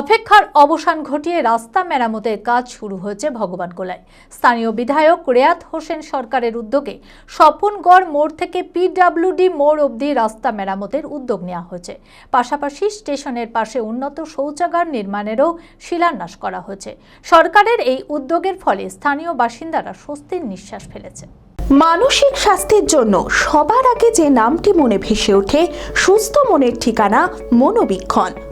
অপেক্ষার অবসান ঘটিয়ে রাস্তা মেরামতের কাজ শুরু হয়েছে ভগবান ভগবানগোলায় স্থানীয় বিধায়ক রেয়াত হোসেন সরকারের উদ্যোগে স্বপনগড় মোড় থেকে পিডাব্লিউডি মোড় অবধি রাস্তা মেরামতের উদ্যোগ নেওয়া হয়েছে। পাশাপাশি স্টেশনের পাশে উন্নত শৌচাগার নির্মাণেরও শিলান্যাস করা হয়েছে। সরকারের এই উদ্যোগের ফলে স্থানীয় বাসিন্দারা স্বস্তির নিঃশ্বাস ফেলেছে। মানসিক স্বাস্থ্যের জন্য সবার আগে যে নামটি মনে ভেসে ওঠে, সুস্থ মনের ঠিকানা মনোবীক্ষণ।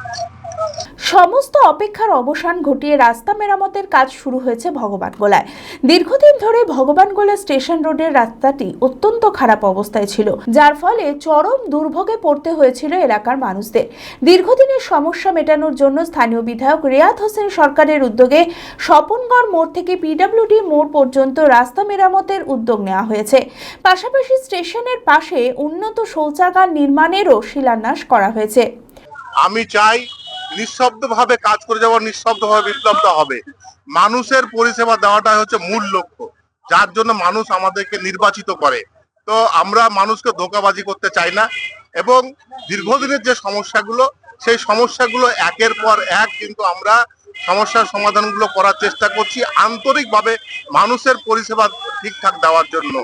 সমস্ত অপেক্ষার অবসান ঘটিয়ে রাস্তা মেরামতের কাজ শুরু হয়েছে ভগবানগোলায় দীর্ঘদিন ধরে ভগবানগোলা স্টেশন রোডের রাস্তাটি অত্যন্ত খারাপ অবস্থায় ছিল, যার ফলে চরম দুর্ভোগে পড়তে হয়েছিল এলাকার মানুষদের। দীর্ঘদিনের সমস্যা মেটানোর জন্য স্থানীয় বিধায়ক রিয়াদ হোসেন সরকারের উদ্যোগে স্বপনগড় মোড় থেকে পিডব্লিউডি মোড় পর্যন্ত রাস্তা মেরামতের উদ্যোগ নেওয়া হয়েছে। পাশাপাশি স্টেশনের পাশে উন্নত শৌচাগার নির্মাণেরও শিলান্যাস করা হয়েছে। আমি চাই নিঃশব্দভাবে কাজ করে যাওয়ার নিঃশব্দভাবে বিপ্লবটা হবে। মানুষের পরিষেবা দেওয়াটাই হচ্ছে মূল লক্ষ্য, যার জন্য মানুষ আমাদেরকে নির্বাচিত করে। তো আমরা মানুষকে ধোকাবাজি করতে চাই না এবং দীর্ঘদিনের যে সমস্যাগুলো, সেই সমস্যাগুলো একের পর এক কিন্তু আমরা সমস্যার সমাধানগুলো করার চেষ্টা করছি আন্তরিকভাবে মানুষের পরিষেবা ঠিকঠাক দেওয়ার জন্য।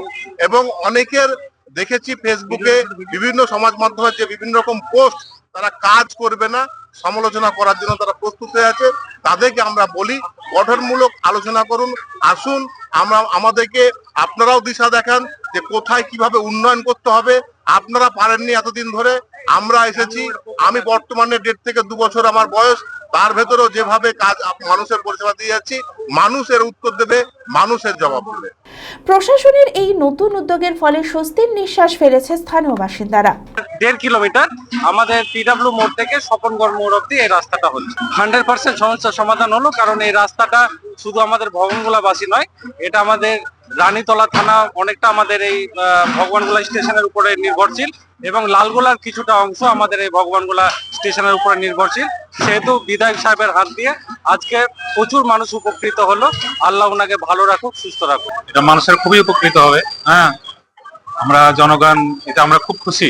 এবং অনেকের দেখেছি ফেসবুকে বিভিন্ন সমাজ মাধ্যমে যে বিভিন্ন রকম পোস্ট তারা কাজ করবে না, সমালোচনা করার জন্য তারা প্রস্তুত হয়ে আছে। তাদেরকে আমরা বলি, গঠনমূলক আলোচনা করুন, আসুন, আমরা, আমাদেরকে আপনারাও দিশা দেখান যে কোথায় কীভাবে উন্নয়ন করতে হবে। আপনারা পারেননি এতদিন ধরে, আমরা এসেছি, আমি বর্তমানে ডেট থেকে দু বছর আমার বয়স, তার ভেতরেও যেভাবে কাজ মানুষের পরিষেবা দিয়ে যাচ্ছি, মানুষের উত্তর দেবে, মানুষের জবাব দেবে। প্রশাসনের এই নতুন উদ্যোগের ফলে স্বস্তির নিঃশ্বাস ফেলেছে স্থানীয় বাসিন্দারা। দেড় কিলোমিটার আমাদের পিডাব্লিউ মোড় থেকে স্বপনগড় মোড় অব্দি এই রাস্তাটা হচ্ছে। হান্ড্রেড পার্সেন্ট সমস্যার সমাধান হলো, কারণ এই রাস্তাটা শুধু আমাদের ভবনগোলাবাসী নয়, এটা আমাদের রানীতলা থানা অনেকটা আমাদের এই ভগবানগোলা স্টেশনের উপরে নির্ভরশীল এবং লালগোলার কিছুটা অংশ আমাদের এই ভগবানগোলা স্টেশনের উপরে নির্ভরশীল। সেহেতু বিধায়ক সাহেবের হাত দিয়ে আজকে প্রচুর মানুষ উপকৃত হলো। আল্লাহ ওনাকে ভালো রাখুক, সুস্থ রাখুক। এটা মানুষের খুবই উপকৃত হবে হ্যাঁ। আমরা জনগণ, এটা আমরা খুব খুশি।